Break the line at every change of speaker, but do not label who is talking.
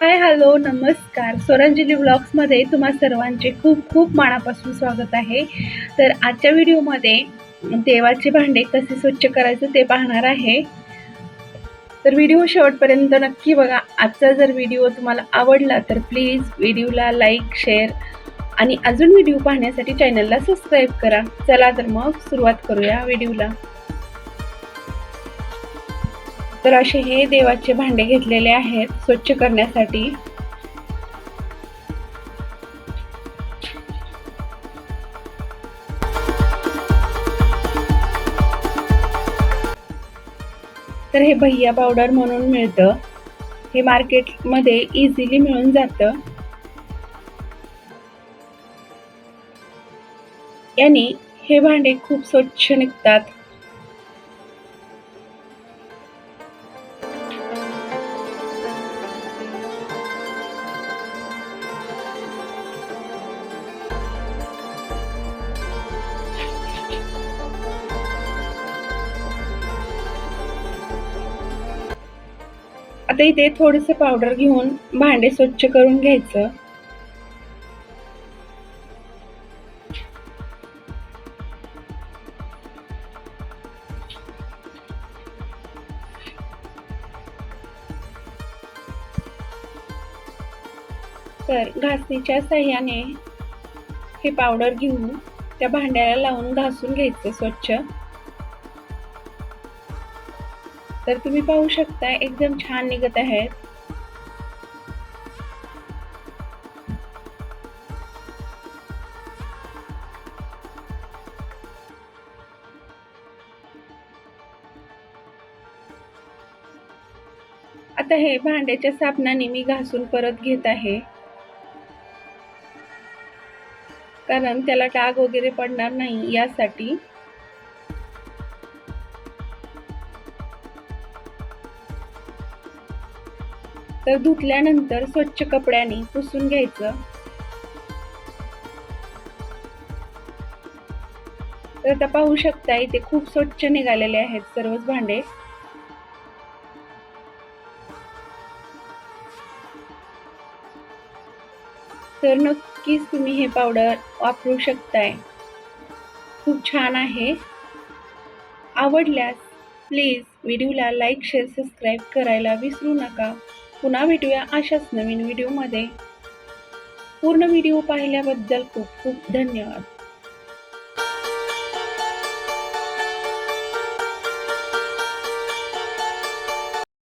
Hi hello नमस्कार. स्वरांजली ब्लॉग्समध्ये तुम्हा सर्वांचे खूप खूप मनापासून स्वागत आहे. तर आजच्या व्हिडिओमध्ये देवाचे भांडे कसे स्वच्छ करायचं ते पाहणार आहे. तर व्हिडिओ शेवटपर्यंत नक्की बघा. आजचा जर व्हिडिओ तुम्हाला आवडला तर प्लीज व्हिडिओला लाईक शेअर आणि अजून व्हिडिओ पाहण्यासाठी चॅनलला सबस्क्राईब करा. चला तर मग सुरुवात करूया व्हिडिओला. तर असे हे देवाचे भांडे घेतलेले आहेत स्वच्छ करण्यासाठी. तर हे भैया पावडर म्हणून मिळतं. हे मार्केटमध्ये इझिली मिळून जातं. याने हे भांडे खूप स्वच्छ निघतात. आता इथे थोडंसं पावडर घेऊन भांडे स्वच्छ करून घ्यायचं. तर घासणीच्या साह्याने हे पावडर घेऊन त्या भांड्याला लावून घासून घ्यायचं स्वच्छ. तर तुम्ही पाहू शकता एकदम छान निघत आहेत. आता हे भांड्याच्या साबणाने मी घासून परत घेत आहे. कारण त्याला डाग वगैरे पडणार नाही यासाठी. तर धुतल्यानंतर स्वच्छ कपड्याने पुसून घ्यायचं. तर आता पाहू शकता इथे खूप स्वच्छ निघालेले आहेत सर्वच भांडे. तर नक्कीच तुम्ही हे पावडर वापरू शकताय. खूप छान आहे. आवडल्यास प्लीज व्हिडिओला लाईक शेअर सबस्क्राईब करायला विसरू नका. पुन्हा भेटूया अशाच नवीन व्हिडिओमध्ये. पूर्ण व्हिडिओ पाहिल्याबद्दल खूप खूप धन्यवाद.